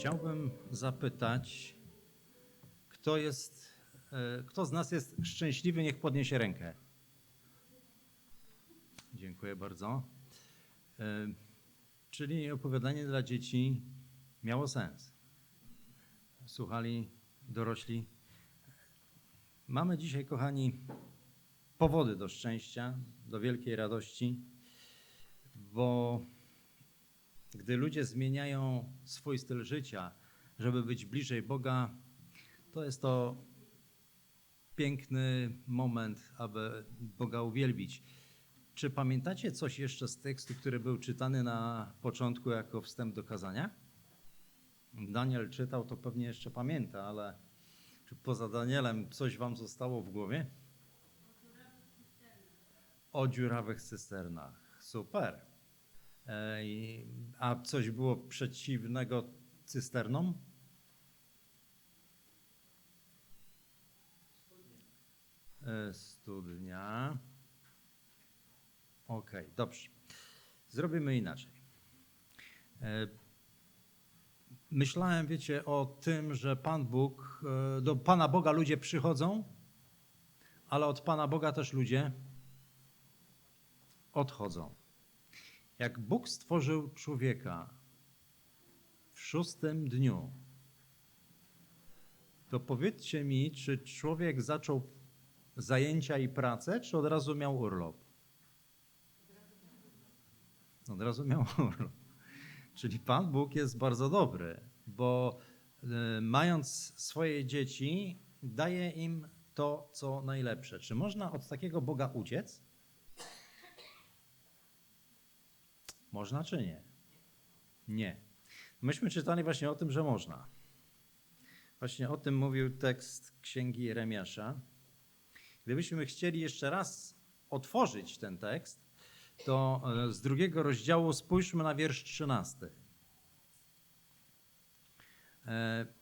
Chciałbym zapytać, kto jest, e, kto z nas jest szczęśliwy, niech podniesie rękę. Dziękuję bardzo. E, Czyli opowiadanie dla dzieci miało sens. Słuchali dorośli. Mamy dzisiaj, kochani, powody do szczęścia, do wielkiej radości, bo gdy ludzie zmieniają swój styl życia, żeby być bliżej Boga, to jest to piękny moment, aby Boga uwielbić. Czy pamiętacie coś jeszcze z tekstu, który był czytany na początku jako wstęp do kazania? Daniel czytał, to pewnie jeszcze pamięta, ale czy poza Danielem coś wam zostało w głowie? O dziurawych cysternach. Super. Ej, A coś było przeciwnego cysternom? E, Studnia. Okej, dobrze. Zrobimy inaczej. E, Myślałem, wiecie, o tym, że Pan Bóg, e, do Pana Boga ludzie przychodzą, ale od Pana Boga też ludzie odchodzą. Jak Bóg stworzył człowieka w szóstym dniu, to powiedzcie mi, czy człowiek zaczął zajęcia i pracę, czy od razu miał urlop? Od razu miał urlop. Czyli Pan Bóg jest bardzo dobry, bo e, mając swoje dzieci, daje im to, co najlepsze. Czy można od takiego Boga uciec? Można czy nie? Nie. Myśmy czytali właśnie o tym, że można. Właśnie o tym mówił tekst Księgi Jeremiasza. Gdybyśmy chcieli jeszcze raz otworzyć ten tekst, to e, z drugiego rozdziału spójrzmy na wiersz 13. E,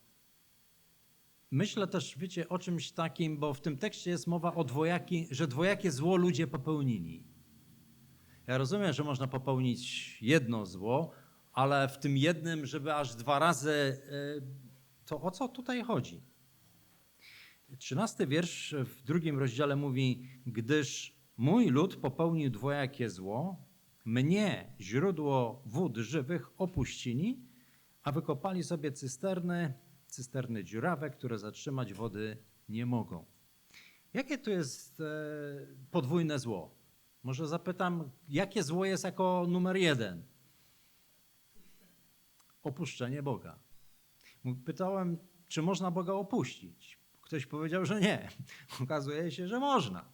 Myślę też, wiecie, o czymś takim, bo w tym tekście jest mowa o dwojaki, że dwojakie zło ludzie popełnili. Ja rozumiem, że można popełnić jedno zło, ale w tym jednym, żeby aż dwa razy, e, to o co tutaj chodzi? Trzynasty wiersz w drugim rozdziale mówi, gdyż mój lud popełnił dwojakie zło, mnie, źródło wód żywych, opuścili, a wykopali sobie cysterny, cysterny dziurawe, które zatrzymać wody nie mogą. Jakie tu jest e, podwójne zło? Może zapytam, jakie zło jest jako numer jeden? Opuszczenie Boga. Pytałem, czy można Boga opuścić. Ktoś powiedział, że nie. Okazuje się, że można.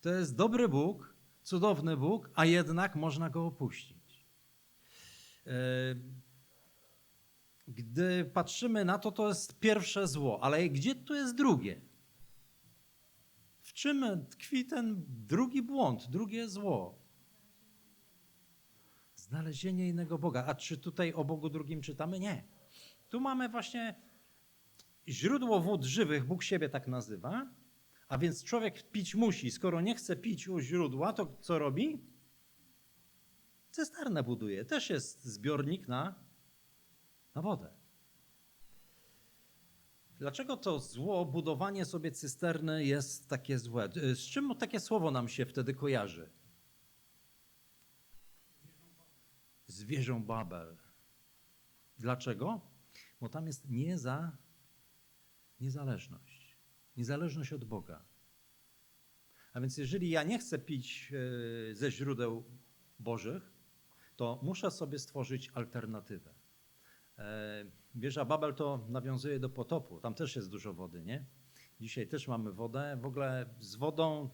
To jest dobry Bóg, cudowny Bóg, a jednak można go opuścić. E, Gdy patrzymy na to, to jest pierwsze zło, ale gdzie tu jest drugie? Czym tkwi ten drugi błąd, drugie zło? Znalezienie innego Boga. A czy tutaj o Bogu drugim czytamy? Nie. Tu mamy właśnie źródło wód żywych, Bóg siebie tak nazywa, a więc człowiek pić musi. Skoro nie chce pić u źródła, to co robi? Cysternę buduje. Też jest zbiornik na, na wodę. Dlaczego to zło, budowanie sobie cysterny jest takie złe? Z czym takie słowo nam się wtedy kojarzy? Z wieżą Babel. Dlaczego? Bo tam jest nieza, niezależność. Niezależność od Boga. A więc jeżeli ja nie chcę pić e, ze źródeł Bożych, to muszę sobie stworzyć alternatywę. Wieża Babel to nawiązuje do potopu. Tam też jest dużo wody, nie? Dzisiaj też mamy wodę. W ogóle z wodą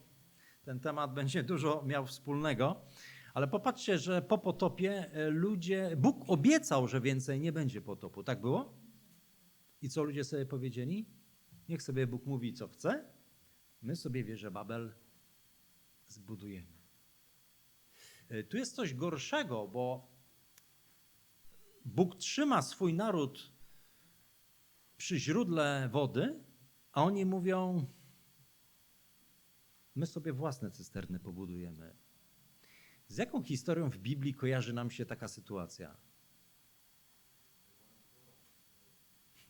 ten temat będzie dużo miał wspólnego. Ale popatrzcie, że po potopie e, ludzie, Bóg obiecał, że więcej nie będzie potopu. Tak było? I co ludzie sobie powiedzieli? Niech sobie Bóg mówi, co chce. My sobie wieżę Babel zbudujemy. E, Tu jest coś gorszego, bo Bóg trzyma swój naród przy źródle wody, a oni mówią: My sobie własne cysterny pobudujemy. Z jaką historią w Biblii kojarzy nam się taka sytuacja?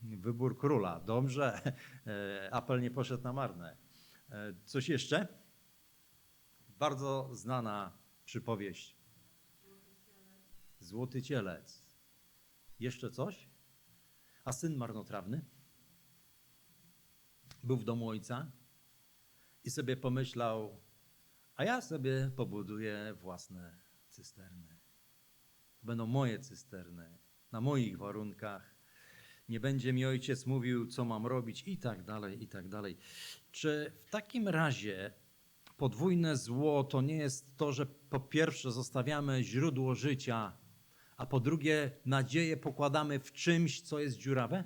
Wybór króla. Dobrze, e, apel nie poszedł na marne. E, Coś jeszcze? Bardzo znana przypowieść. Złoty cielec. Jeszcze coś? A syn marnotrawny? Był w domu ojca i sobie pomyślał, a ja sobie pobuduję własne cysterny. Będą moje cysterny, na moich warunkach. Nie będzie mi ojciec mówił, co mam robić, i tak dalej, i tak dalej. Czy w takim razie podwójne zło to nie jest to, że po pierwsze zostawiamy źródło życia, a po drugie nadzieję pokładamy w czymś, co jest dziurawe?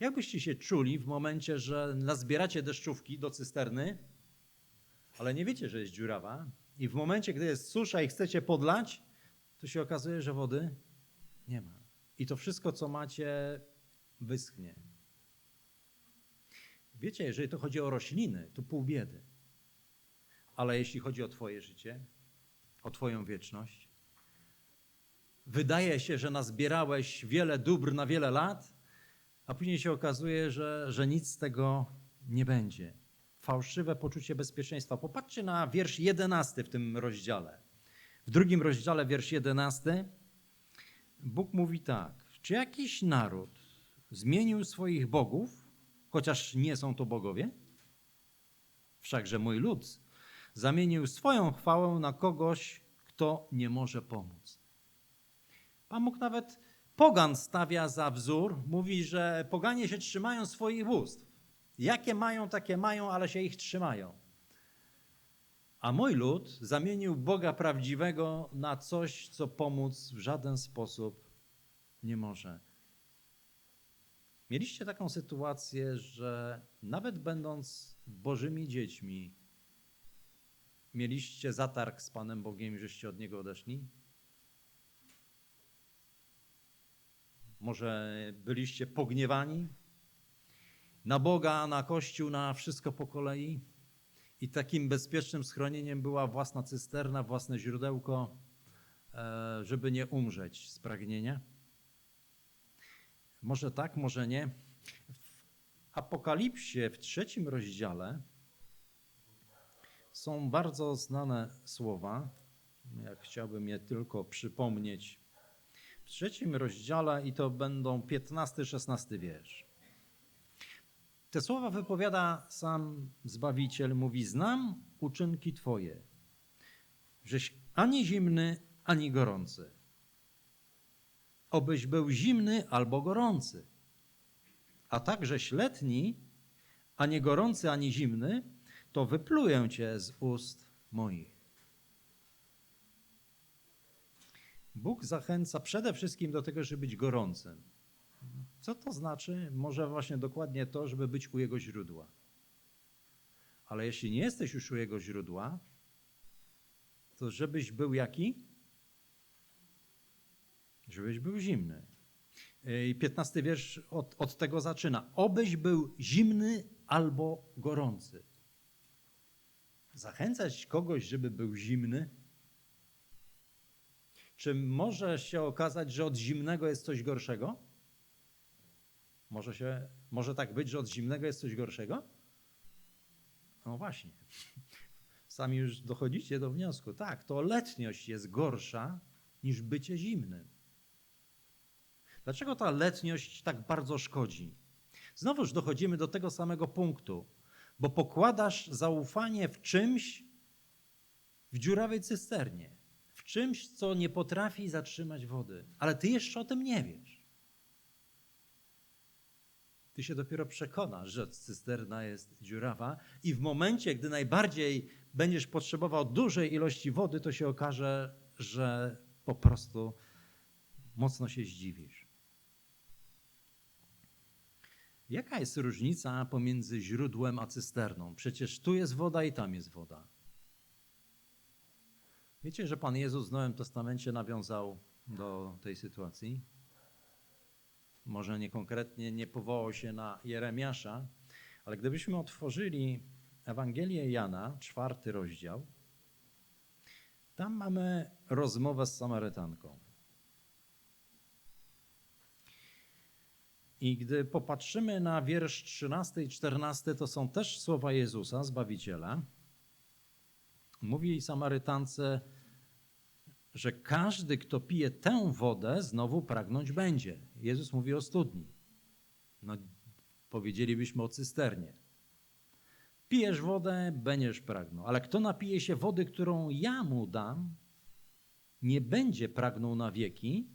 Jak byście się czuli w momencie, że nazbieracie deszczówki do cysterny, ale nie wiecie, że jest dziurawa, i w momencie, gdy jest susza i chcecie podlać, to się okazuje, że wody nie ma. I to wszystko, co macie, wyschnie. Wiecie, jeżeli to chodzi o rośliny, to pół biedy. Ale jeśli chodzi o Twoje życie, o Twoją wieczność, wydaje się, że nazbierałeś wiele dóbr na wiele lat, a później się okazuje, że, że nic z tego nie będzie. Fałszywe poczucie bezpieczeństwa. Popatrzcie na wiersz 11 w tym rozdziale. W drugim rozdziale, wiersz 11, Bóg mówi tak: Czy jakiś naród zmienił swoich bogów, chociaż nie są to bogowie? Wszakże mój lud zamienił swoją chwałę na kogoś, kto nie może pomóc. Pan Bóg nawet pogan stawia za wzór, mówi, że poganie się trzymają swoich bóstw. Jakie mają, takie mają, ale się ich trzymają. A mój lud zamienił Boga prawdziwego na coś, co pomóc w żaden sposób nie może. Mieliście taką sytuację, że nawet będąc Bożymi dziećmi, mieliście zatarg z Panem Bogiem żeście od Niego odeszli? Może byliście pogniewani na Boga, na Kościół, na wszystko po kolei? I takim bezpiecznym schronieniem była własna cysterna, własne źródełko, e, żeby nie umrzeć z pragnienia? Może tak, może nie. W Apokalipsie w trzecim rozdziale są bardzo znane słowa. Jak chciałbym je tylko przypomnieć. W trzecim rozdziale, i to będą 15-16 wiersz. Te słowa wypowiada sam Zbawiciel, mówi: Znam uczynki Twoje, żeś ani zimny, ani gorący. Obyś był zimny albo gorący. A takżeś letni, a nie gorący, ani zimny, to wypluję cię z ust moich. Bóg zachęca przede wszystkim do tego, żeby być gorącym. Co to znaczy? Może właśnie dokładnie to, żeby być u Jego źródła. Ale jeśli nie jesteś już u Jego źródła, to żebyś był jaki? Żebyś był zimny. I piętnasty wiersz od, od tego zaczyna. Obyś był zimny albo gorący. Zachęcać kogoś, żeby był zimny? Czy może się okazać, że od zimnego jest coś gorszego? Może, się, może tak być, że od zimnego jest coś gorszego? No właśnie. Sami już dochodzicie do wniosku. Tak, to letniość jest gorsza niż bycie zimnym. Dlaczego ta letniość tak bardzo szkodzi? Znowuż dochodzimy do tego samego punktu, bo pokładasz zaufanie w czymś, w dziurawej cysternie, czymś, co nie potrafi zatrzymać wody, ale ty jeszcze o tym nie wiesz. Ty się dopiero przekonasz, że cysterna jest dziurawa, i w momencie, gdy najbardziej będziesz potrzebował dużej ilości wody, to się okaże, że po prostu mocno się zdziwisz. Jaka jest różnica pomiędzy źródłem a cysterną? Przecież tu jest woda i tam jest woda. Wiecie, że Pan Jezus w Nowym Testamencie nawiązał do tej sytuacji? Może nie konkretnie nie powołał się na Jeremiasza, ale gdybyśmy otworzyli Ewangelię Jana, czwarty rozdział, tam mamy rozmowę z Samarytanką. I gdy popatrzymy na wiersz 13 i 14, to są też słowa Jezusa, Zbawiciela. Mówi Samarytance, że każdy, kto pije tę wodę, znowu pragnąć będzie. Jezus mówi o studni. No, powiedzielibyśmy o cysternie. Pijesz wodę, będziesz pragnął, ale kto napije się wody, którą ja mu dam, nie będzie pragnął na wieki,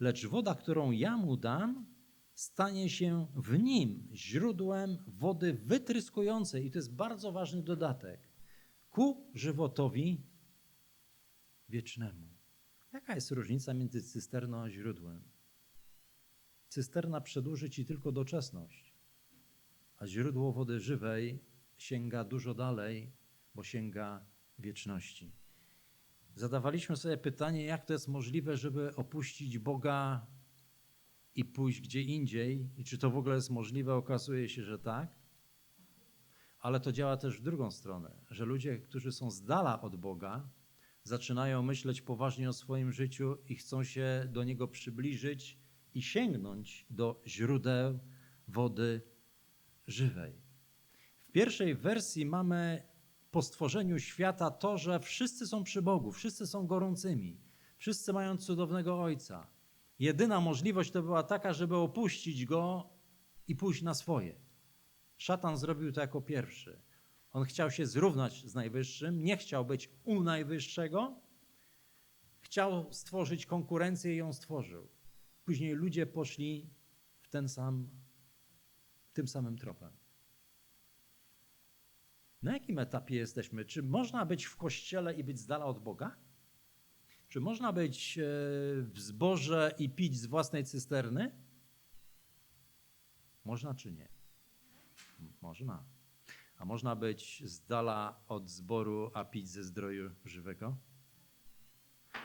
lecz woda, którą ja mu dam, stanie się w nim źródłem wody wytryskującej. I to jest bardzo ważny dodatek. Ku żywotowi wiecznemu. Jaka jest różnica między cysterną a źródłem? Cysterna przedłuży ci tylko doczesność, a źródło wody żywej sięga dużo dalej, bo sięga wieczności. Zadawaliśmy sobie pytanie, jak to jest możliwe, żeby opuścić Boga i pójść gdzie indziej, i czy to w ogóle jest możliwe? Okazuje się, że tak. Ale to działa też w drugą stronę, że ludzie, którzy są z dala od Boga, zaczynają myśleć poważnie o swoim życiu i chcą się do niego przybliżyć i sięgnąć do źródeł wody żywej. W pierwszej wersji mamy po stworzeniu świata to, że wszyscy są przy Bogu, wszyscy są gorącymi, wszyscy mają cudownego Ojca. Jedyna możliwość to była taka, żeby opuścić Go i pójść na swoje. Szatan zrobił to jako pierwszy. On chciał się zrównać z Najwyższym, nie chciał być u Najwyższego, chciał stworzyć konkurencję i ją stworzył. Później ludzie poszli w ten sam, tym samym tropem. Na jakim etapie jesteśmy? Czy można być w kościele i być z dala od Boga? Czy można być e, w zborze i pić z własnej cysterny? Można czy nie? Można. A można być z dala od zboru, a pić ze zdroju żywego?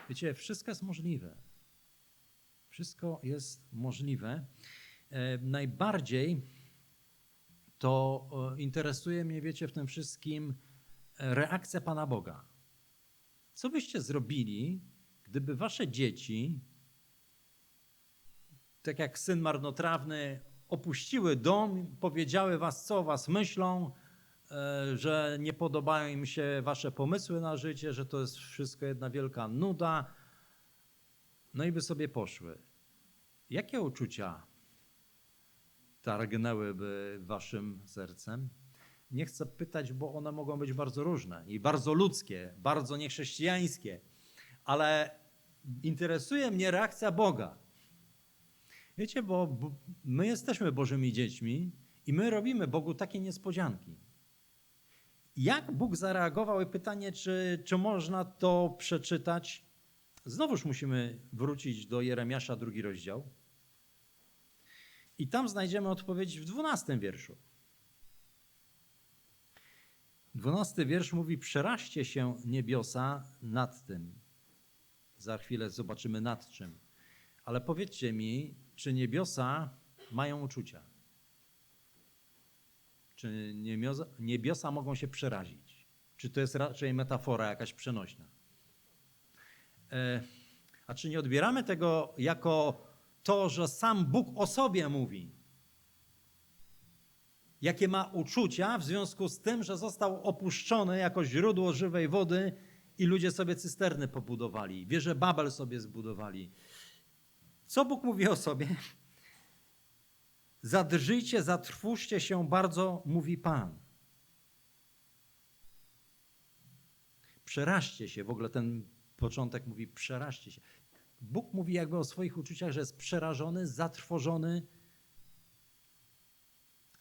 Wiecie, wszystko jest możliwe. Wszystko jest możliwe. E, najbardziej to e, interesuje mnie, wiecie, w tym wszystkim reakcja Pana Boga. Co byście zrobili, gdyby wasze dzieci, tak jak syn marnotrawny, opuściły dom, powiedziały was, co o was myślą, e, że nie podobają im się wasze pomysły na życie, że to jest wszystko jedna wielka nuda, no i by sobie poszły. Jakie uczucia targnęłyby waszym sercem? Nie chcę pytać, bo one mogą być bardzo różne i bardzo ludzkie, bardzo niechrześcijańskie, ale interesuje mnie reakcja Boga. Wiecie, bo my jesteśmy Bożymi dziećmi i my robimy Bogu takie niespodzianki. Jak Bóg zareagował i pytanie, czy, czy można to przeczytać? Znowuż musimy wrócić do Jeremiasza, drugi rozdział. I tam znajdziemy odpowiedź w dwunastym wierszu. Dwunasty wiersz mówi: Przeraźcie się niebiosa nad tym. Za chwilę zobaczymy nad czym. Ale powiedzcie mi, czy niebiosa mają uczucia? Czy niebiosa, mogą się przerazić? Czy to jest raczej metafora jakaś przenośna? E, a czy nie odbieramy tego jako to, że sam Bóg o sobie mówi? Jakie ma uczucia w związku z tym, że został opuszczony jako źródło żywej wody i ludzie sobie cysterny pobudowali, wieże Babel sobie zbudowali. Co Bóg mówi o sobie? Zadrżyjcie, zatrwóżcie się bardzo, mówi Pan. Przeraźcie się, w ogóle ten początek mówi przeraźcie się. Bóg mówi jakby o swoich uczuciach, że jest przerażony, zatrwożony,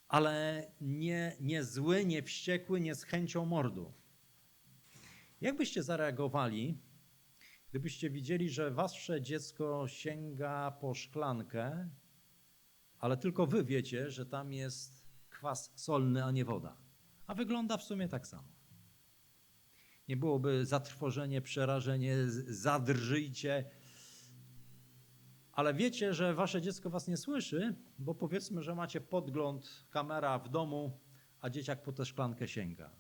ale nie, nie zły, nie wściekły, nie z chęcią mordu. Jak byście zareagowali, gdybyście widzieli, że wasze dziecko sięga po szklankę, ale tylko wy wiecie, że tam jest kwas solny, a nie woda. A wygląda w sumie tak samo. Nie byłoby zatrwożenie, przerażenie, zadrżyjcie, ale wiecie, że wasze dziecko was nie słyszy, bo powiedzmy, że macie podgląd, kamera w domu, a dzieciak po tę szklankę sięga.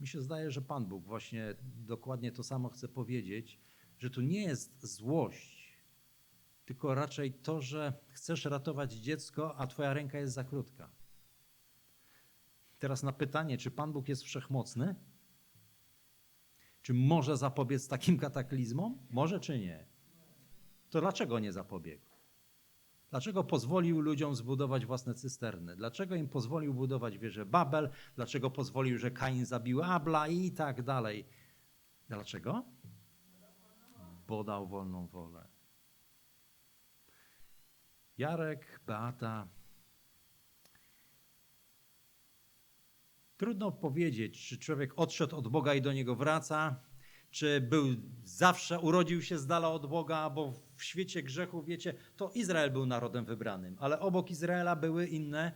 Mi się zdaje, że Pan Bóg właśnie dokładnie to samo chce powiedzieć, że tu nie jest złość, tylko raczej to, że chcesz ratować dziecko, a twoja ręka jest za krótka. Teraz na pytanie, czy Pan Bóg jest wszechmocny? Czy może zapobiec takim kataklizmom? Może czy nie? To dlaczego nie zapobiegł? Dlaczego pozwolił ludziom zbudować własne cysterny? Dlaczego im pozwolił budować wieżę Babel? Dlaczego pozwolił, że Kain zabił Abla i tak dalej? Dlaczego? Bo dał wolną wolę. Jarek, Beata. Trudno powiedzieć, czy człowiek odszedł od Boga i do niego wraca, czy był zawsze, urodził się z dala od Boga, bo w świecie grzechu, wiecie, to Izrael był narodem wybranym, ale obok Izraela były inne,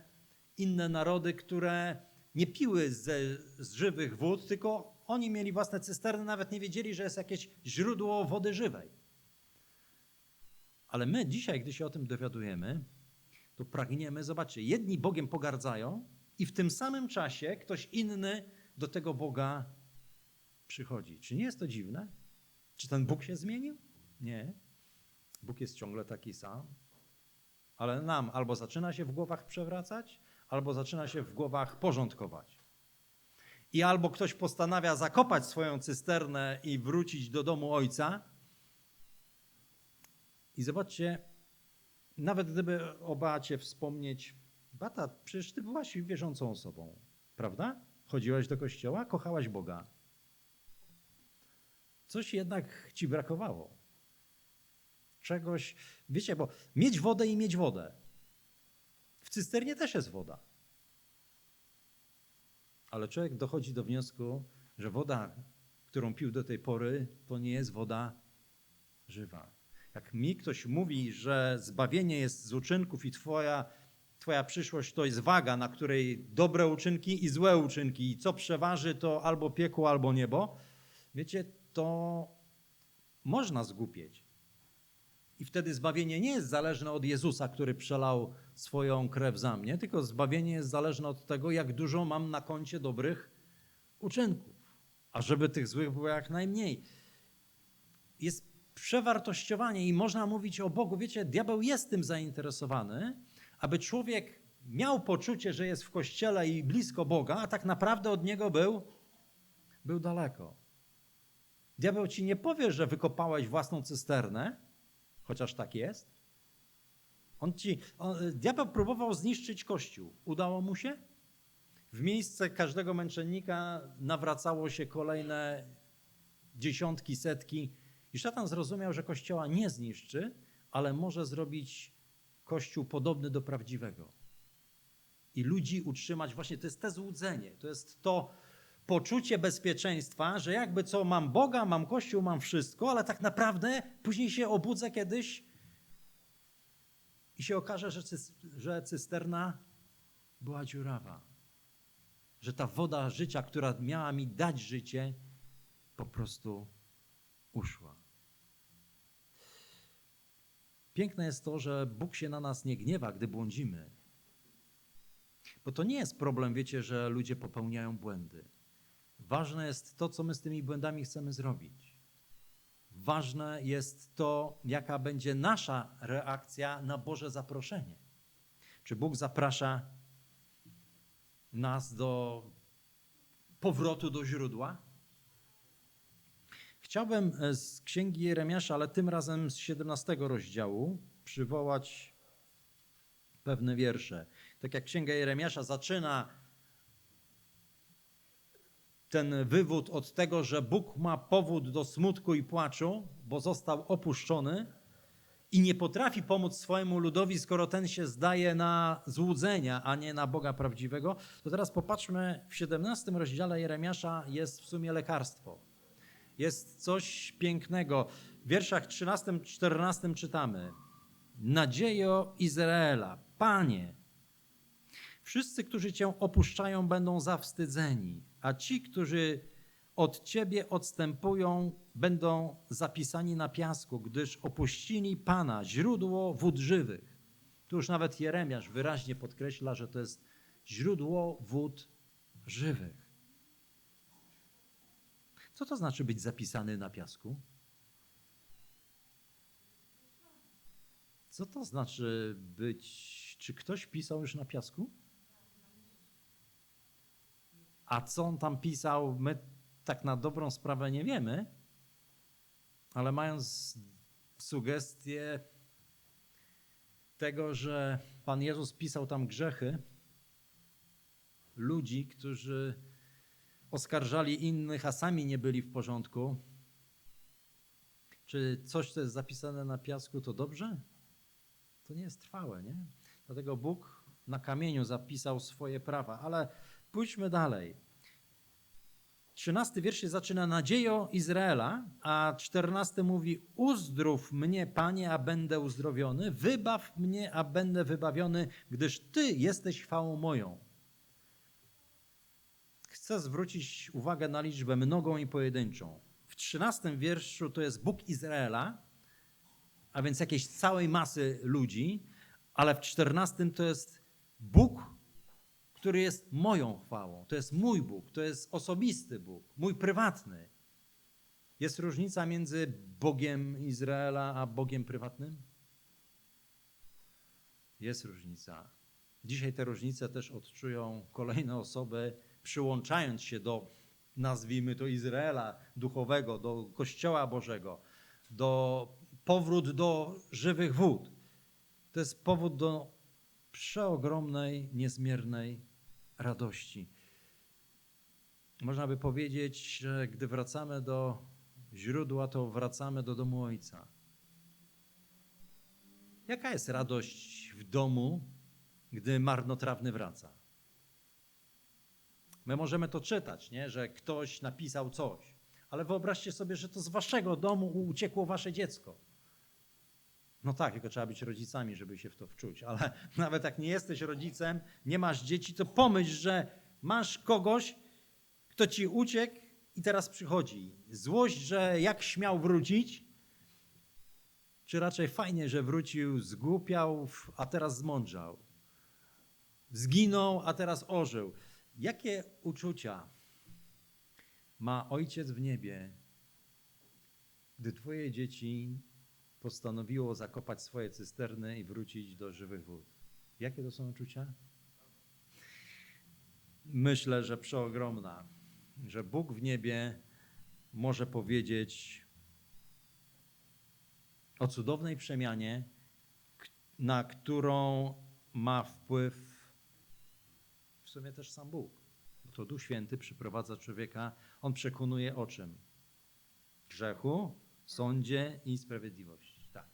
inne narody, które nie piły ze, z żywych wód, tylko oni mieli własne cysterny, nawet nie wiedzieli, że jest jakieś źródło wody żywej. Ale my dzisiaj, gdy się o tym dowiadujemy, to pragniemy, zobaczcie, jedni Bogiem pogardzają i w tym samym czasie ktoś inny do tego Boga przychodzi. Czy nie jest to dziwne? Czy ten Bóg się zmienił? Nie. Bóg jest ciągle taki sam. Ale nam albo zaczyna się w głowach przewracać, albo zaczyna się w głowach porządkować. I albo ktoś postanawia zakopać swoją cysternę i wrócić do domu ojca. I zobaczcie, nawet gdyby o Beacie wspomnieć, Bata, przecież ty byłaś wierzącą osobą, prawda? Chodziłaś do kościoła, kochałaś Boga. Coś jednak ci brakowało. Czegoś, wiecie, bo mieć wodę i mieć wodę. W cysternie też jest woda. Ale człowiek dochodzi do wniosku, że woda, którą pił do tej pory, to nie jest woda żywa. Jak mi ktoś mówi, że zbawienie jest z uczynków i twoja, twoja przyszłość to jest waga, na której dobre uczynki i złe uczynki, i co przeważy, to albo piekło, albo niebo, wiecie, to można zgłupieć. I wtedy zbawienie nie jest zależne od Jezusa, który przelał swoją krew za mnie, tylko zbawienie jest zależne od tego, jak dużo mam na koncie dobrych uczynków. A żeby tych złych było jak najmniej. Jest przewartościowanie i można mówić o Bogu. Wiecie, diabeł jest tym zainteresowany, aby człowiek miał poczucie, że jest w kościele i blisko Boga, a tak naprawdę od niego był, był daleko. Diabeł ci nie powie, że wykopałeś własną cysternę, chociaż tak jest. On ci, on, diabeł próbował zniszczyć Kościół. Udało mu się? W miejsce każdego męczennika nawracało się kolejne dziesiątki, setki. I szatan zrozumiał, że Kościoła nie zniszczy, ale może zrobić Kościół podobny do prawdziwego. I ludzi utrzymać, właśnie to jest te złudzenie, to jest to poczucie bezpieczeństwa, że jakby co, mam Boga, mam Kościół, mam wszystko, ale tak naprawdę później się obudzę kiedyś i się okaże, że, że cysterna była dziurawa. Że ta woda życia, która miała mi dać życie, po prostu uszła. Piękne jest to, że Bóg się na nas nie gniewa, gdy błądzimy. Bo to nie jest problem, wiecie, że ludzie popełniają błędy. Ważne jest to, co my z tymi błędami chcemy zrobić. Ważne jest to, jaka będzie nasza reakcja na Boże zaproszenie. Czy Bóg zaprasza nas do powrotu do źródła? Chciałbym z księgi Jeremiasza, ale tym razem z 17 rozdziału, przywołać pewne wiersze. Tak jak księga Jeremiasza zaczyna ten wywód od tego, że Bóg ma powód do smutku i płaczu, bo został opuszczony i nie potrafi pomóc swojemu ludowi, skoro ten się zdaje na złudzenia, a nie na Boga prawdziwego, to teraz popatrzmy, w 17 rozdziale Jeremiasza jest w sumie lekarstwo. Jest coś pięknego. W wierszach 13-14 czytamy: Nadziejo Izraela, Panie, wszyscy, którzy Cię opuszczają, będą zawstydzeni a ci, którzy od Ciebie odstępują, będą zapisani na piasku, gdyż opuścili Pana, źródło wód żywych. Tu już nawet Jeremiasz wyraźnie podkreśla, że to jest źródło wód żywych. Co to znaczy być zapisany na piasku? Co to znaczy być. Czy ktoś pisał już na piasku? A co on tam pisał, my tak na dobrą sprawę nie wiemy, ale mając sugestię tego, że Pan Jezus pisał tam grzechy ludzi, którzy oskarżali innych, a sami nie byli w porządku. Czy coś, co jest zapisane na piasku, to dobrze? To nie jest trwałe, nie? Dlatego Bóg na kamieniu zapisał swoje prawa. Ale pójdźmy dalej. Trzynasty wiersz się zaczyna nadzieją Izraela, a czternasty mówi uzdrów mnie, Panie, a będę uzdrowiony, wybaw mnie, a będę wybawiony, gdyż Ty jesteś chwałą moją. Chcę zwrócić uwagę na liczbę mnogą i pojedynczą. W trzynastym wierszu to jest Bóg Izraela, a więc jakiejś całej masy ludzi, ale w czternastym to jest Bóg, który jest moją chwałą. To jest mój Bóg, to jest osobisty Bóg, mój prywatny. Jest różnica między Bogiem Izraela a Bogiem prywatnym? Jest różnica. Dzisiaj te różnice też odczują kolejne osoby, przyłączając się do, nazwijmy to, Izraela duchowego, do Kościoła Bożego, do powrót do żywych wód. To jest powód do przeogromnej, niezmiernej radości. Można by powiedzieć, że gdy wracamy do źródła, to wracamy do domu Ojca. Jaka jest radość w domu, gdy marnotrawny wraca? My możemy to czytać, nie? że ktoś napisał coś, ale wyobraźcie sobie, że to z waszego domu uciekło wasze dziecko. No tak, tylko trzeba być rodzicami, żeby się w to wczuć, ale nawet jak nie jesteś rodzicem, nie masz dzieci, to pomyśl, że masz kogoś, kto ci uciekł i teraz przychodzi. Złość, że jak śmiał wrócić, czy raczej fajnie, że wrócił, zgłupiał, a teraz zmądrzał. Zginął, a teraz ożył. Jakie uczucia ma ojciec w niebie, gdy twoje dzieci postanowiło zakopać swoje cysterny i wrócić do żywych wód. Jakie to są uczucia? Myślę, że przeogromna, że Bóg w niebie może powiedzieć o cudownej przemianie, na którą ma wpływ sumie też sam Bóg. To Duch Święty przyprowadza człowieka, on przekonuje o czym? Grzechu, sądzie i sprawiedliwości. Tak.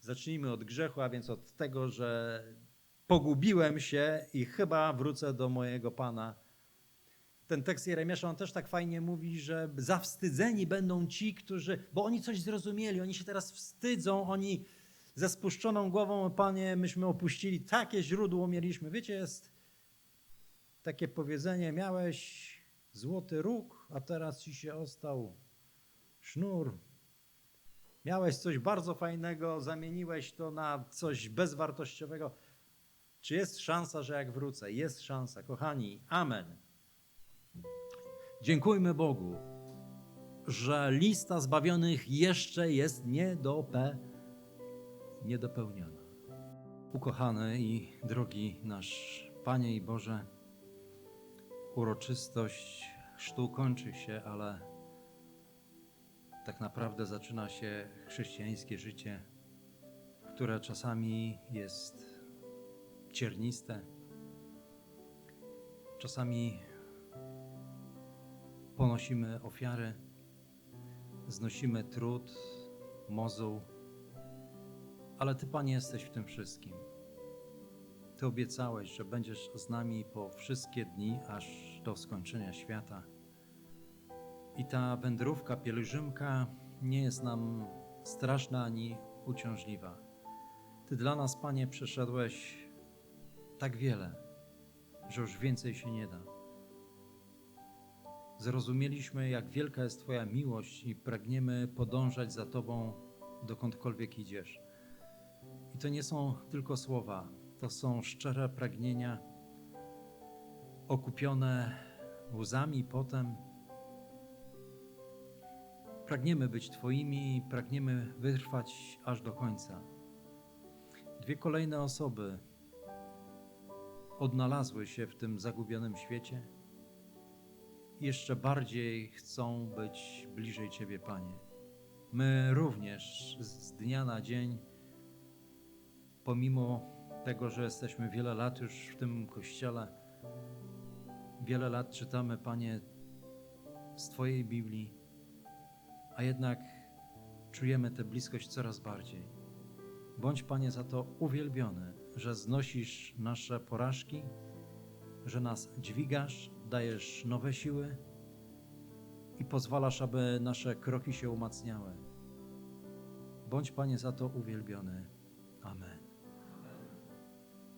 Zacznijmy od grzechu, a więc od tego, że pogubiłem się i chyba wrócę do mojego Pana. Ten tekst Jeremiasza, on też tak fajnie mówi, że zawstydzeni będą ci, którzy, bo oni coś zrozumieli, oni się teraz wstydzą, oni ze spuszczoną głową, Panie, myśmy opuścili, takie źródło mieliśmy. Wiecie, jest takie powiedzenie, miałeś złoty róg, a teraz ci się ostał sznur. Miałeś coś bardzo fajnego, zamieniłeś to na coś bezwartościowego. Czy jest szansa, że jak wrócę? Jest szansa, kochani. Amen. Dziękujmy Bogu, że lista zbawionych jeszcze jest niedope, niedopełniona. Ukochany i drogi nasz Panie i Boże, uroczystość chrztu kończy się, ale tak naprawdę zaczyna się chrześcijańskie życie, które czasami jest cierniste, czasami ponosimy ofiary, znosimy trud, mozuł, ale Ty, Panie, jesteś w tym wszystkim. Ty obiecałeś, że będziesz z nami po wszystkie dni, aż do skończenia świata. I ta wędrówka, pielgrzymka nie jest nam straszna ani uciążliwa. Ty dla nas, Panie, przeszedłeś tak wiele, że już więcej się nie da. Zrozumieliśmy, jak wielka jest Twoja miłość i pragniemy podążać za Tobą, dokądkolwiek idziesz. I to nie są tylko słowa, to są szczere pragnienia, okupione łzami potem. Pragniemy być Twoimi pragniemy wytrwać aż do końca. dwie kolejne osoby odnalazły się w tym zagubionym świecie i jeszcze bardziej chcą być bliżej Ciebie, Panie. My również z dnia na dzień, pomimo tego, że jesteśmy wiele lat już w tym kościele, wiele lat czytamy, Panie, z Twojej Biblii, a jednak czujemy tę bliskość coraz bardziej. Bądź, Panie, za to uwielbiony, że znosisz nasze porażki, że nas dźwigasz, dajesz nowe siły i pozwalasz, aby nasze kroki się umacniały. Bądź, Panie, za to uwielbiony. Amen.